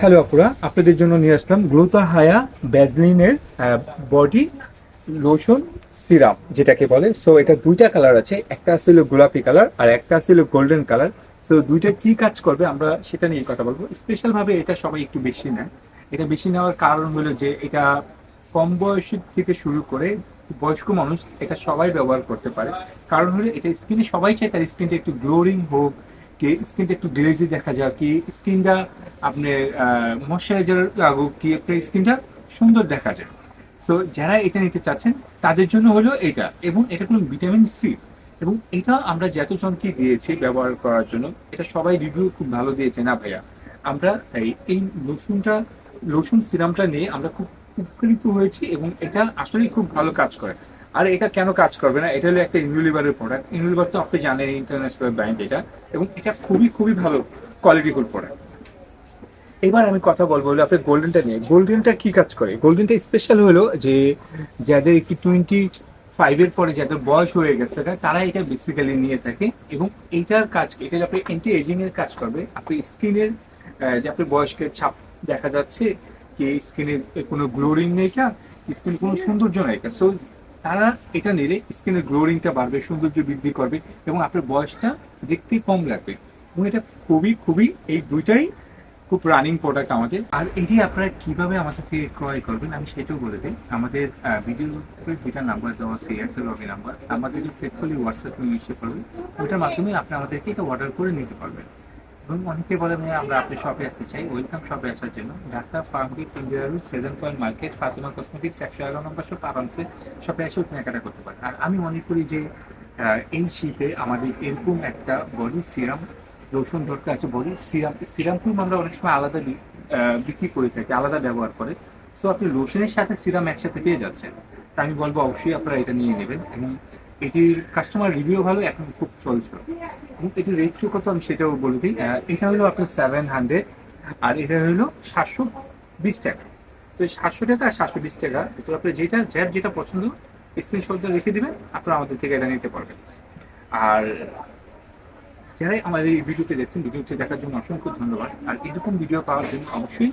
Hello আপুরা, আপনাদের জন্য নিয়ে আসলাম গ্লুতা হায়া ব্যাজলিনের বডি লোশন সিরাম, যেটাকে বলে। সো এটা দুইটা কালার আছে, একটা ছিল গোলাপি কালার আর একটা ছিল গোল্ডেন কালার সো দুইটা কি কাজ করবে আমরা সেটা নিয়ে কথা বলব। স্পেশালভাবে এটা সবাই একটু বেশি নেয়। এটা বেশি নেওয়ার কারণ হলো যে এটা কম বয়সী থেকে শুরু করে বয়স্ক মানুষ এটা সবাই ব্যবহার করতে পারে। কারণ হলো এটা স্কিনে সবাই চায় তার স্কিনটা একটু গ্লোরিং হোক কি স্কিনটা একটু গ্লেজি দেখা যায়, কি স্কিনটা আপনার ময়শ্চারাইজার লাগুক, কি আপনার স্কিনটা সুন্দর দেখা যায়। সো যারা এটা নিতে চাচ্ছেন, তাদের জন্য হলো এটা এবং এটা কোনো ভিটামিন সি এবং এটা আমরা যতজনকে দিয়েছি ব্যবহার করার জন্য, এটা সবাই রিভিউ খুব ভালো দিয়েছে না ভাইয়া? আমরা এই এই লোশনটা লোশন সিরামটা নিয়ে আমরা খুব উপকৃত হয়েছি এবং এটা আসলেই খুব ভালো কাজ করে। আর এটা কেন কাজ করবে না? এটা হলো একটা ইউনিলিভারের প্রোডাক্ট ইউনিলিভার তো আপনি জানেন ইন্টারন্যাশনাল ব্র্যান্ড এটা, এবং এটা খুবই খুবই ভালো কোয়ালিটিফুল প্রোডাক্ট এবার আমি কথা বলব হলো আপনার গোল্ডেনটা নিয়ে। গোল্ডেনটা কি কাজ করে? গোল্ডেনটা স্পেশাল হলো যে, যাদের একটু টোয়েন্টি ফাইভের পরে যাদের বয়স হয়ে গেছে তারা এটা বেসিক্যালি নিয়ে থাকে, এবং এইটার কাজ? এটা আপনি এন্টি এজিং এর কাজ করবে, আপনি স্কিনের যে আপনার বয়স্কের ছাপ দেখা যাচ্ছে কি স্কিনে কোনো গ্লোরিং নেই কা স্কিনে কোনো সৌন্দর্য নেই সো তারা এটা নিলে স্কিনের গ্লোরিংটা বাড়বে, সৌন্দর্য বৃদ্ধি করবে এবং আপনার বয়সটা দেখতে কম লাগবে। এবং এটা খুবই খুবই, এই দুইটাই খুব রানিং প্রোডাক্ট আমাদের। আর এটি আপনারা কীভাবে আমাদের থেকে ক্রয় করবেন, আমি সেটাও বলে দিই। আমাদের ভিডিও দুইটা নাম্বার দেওয়া আছে এয়ারটেল লবি নাম্বার আমাদের যে সেট করলে হোয়াটসঅ্যাপ ইউজ করবেন ওইটার মাধ্যমে আপনি আমাদেরকে এটা অর্ডার করে নিতে পারবেন। এবং অনেকে বলে ভাই আমরা আপনার শপে আসতে চাই ওয়েলকাম শপে আসার জন্য। Dhaka Farmgate India road seven point market Fatima cosmetics একশো এগারো নম্বর শপ আরামসে শপে এসেও কেনাকাটা করতে পারেন। আর আমি মনে করি যে এই শীতে আমাদের এরকম একটা বডি সিরাম লোশন দরকার আছে বডি সিরাম সিরাম ক্রিম আমরা অনেক সময় আলাদা বিক্রি করে থাকি, আলাদা ব্যবহার করে। সো আপনি লোশনের সাথে সিরাম একসাথে পেয়ে যাচ্ছেন। তা আমি বলব, অবশ্যই আপনারা এটা নিয়ে নেবেন। এবং এটির কাস্টমার রিভিউ ভালো এখন খুব চলছে। এবং এটির রেট কত আমি সেটাও বলে দিই। এটা হলো আপনার সেভেন হান্ড্রেড আর এটা হলো সাতশো বিশ টাকা। তো এই সাতশো টাকা আর সাতশো বিশ টাকা, তো আপনি যেটা, যার যেটা পছন্দ স্ক্রিনশটটা রেখে দেবেন, আপনারা আমাদের থেকে এটা নিতে পারবেন। আর যারাই আমাদের এই ভিডিওতে দেখছেন, ভিডিওটি দেখার জন্য অসংখ্য ধন্যবাদ। আর এরকম ভিডিও পাওয়ার জন্য অবশ্যই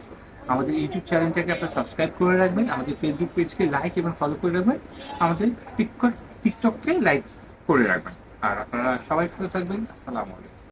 আমাদের ইউটিউব চ্যানেলটাকে আপনারা সাবস্ক্রাইব করে রাখবেন। আমাদের ফেসবুক পেজকে লাইক এবং ফলো করে রাখবেন। আমাদের টিকটক টিকটককে লাইক করে রাখবেন। আর আপনারা সবাই সুস্থ থাকবেন। আসসালামু আলাইকুম।